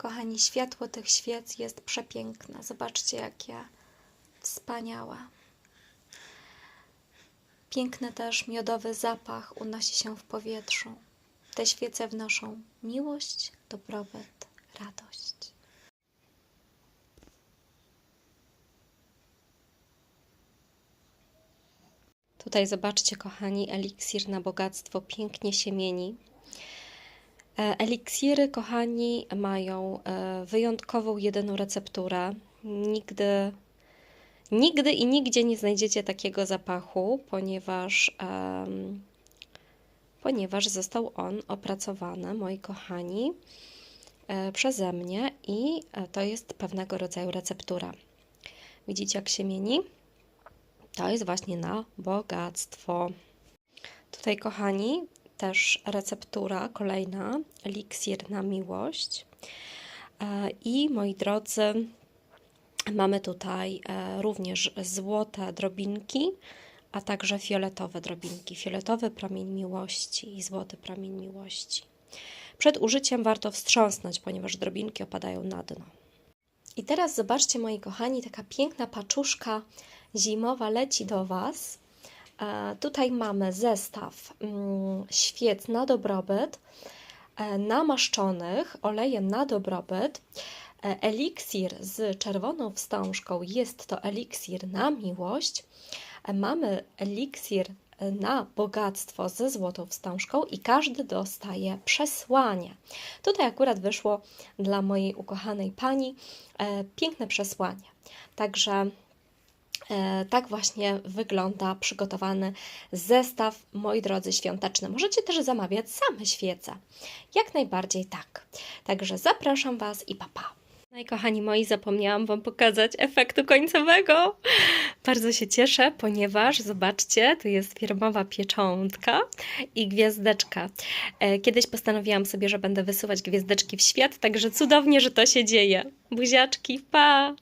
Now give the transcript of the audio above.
Kochani, światło tych świec jest przepiękne. Zobaczcie, jakie wspaniałe. Piękny też miodowy zapach unosi się w powietrzu. Te świece wnoszą miłość, dobrobyt, radość. Tutaj zobaczcie, kochani, eliksir na bogactwo pięknie się mieni. E, Eliksiry, kochani, mają e, wyjątkową, jedyną recepturę. Nigdy, nigdy i nigdzie nie znajdziecie takiego zapachu, ponieważ, em, ponieważ został on opracowany, moi kochani, e, przeze mnie i to jest pewnego rodzaju receptura. Widzicie, jak się mieni? To jest właśnie na bogactwo. Tutaj, kochani, też receptura kolejna, eliksir na miłość. E, I moi drodzy, mamy tutaj e, również złote drobinki, a także fioletowe drobinki. Fioletowy promień miłości i złoty promień miłości. Przed użyciem warto wstrząsnąć, ponieważ drobinki opadają na dno. I teraz zobaczcie, moi kochani, taka piękna paczuszka zimowa leci do Was. E, Tutaj mamy zestaw mm, świec na dobrobyt, e, namaszczonych olejem na dobrobyt. E, Eliksir z czerwoną wstążką jest to eliksir na miłość. Mamy eliksir na bogactwo ze złotą wstążką i każdy dostaje przesłanie. Tutaj akurat wyszło dla mojej ukochanej pani piękne przesłanie. Także tak właśnie wygląda przygotowany zestaw, moi drodzy, świąteczny. Możecie też zamawiać same świece. Jak najbardziej tak. Także zapraszam Was i papa. No i kochani moi, zapomniałam Wam pokazać efektu końcowego. Bardzo się cieszę, ponieważ zobaczcie, tu jest firmowa pieczątka i gwiazdeczka. E, Kiedyś postanowiłam sobie, że będę wysuwać gwiazdeczki w świat, także cudownie, że to się dzieje. Buziaczki, pa!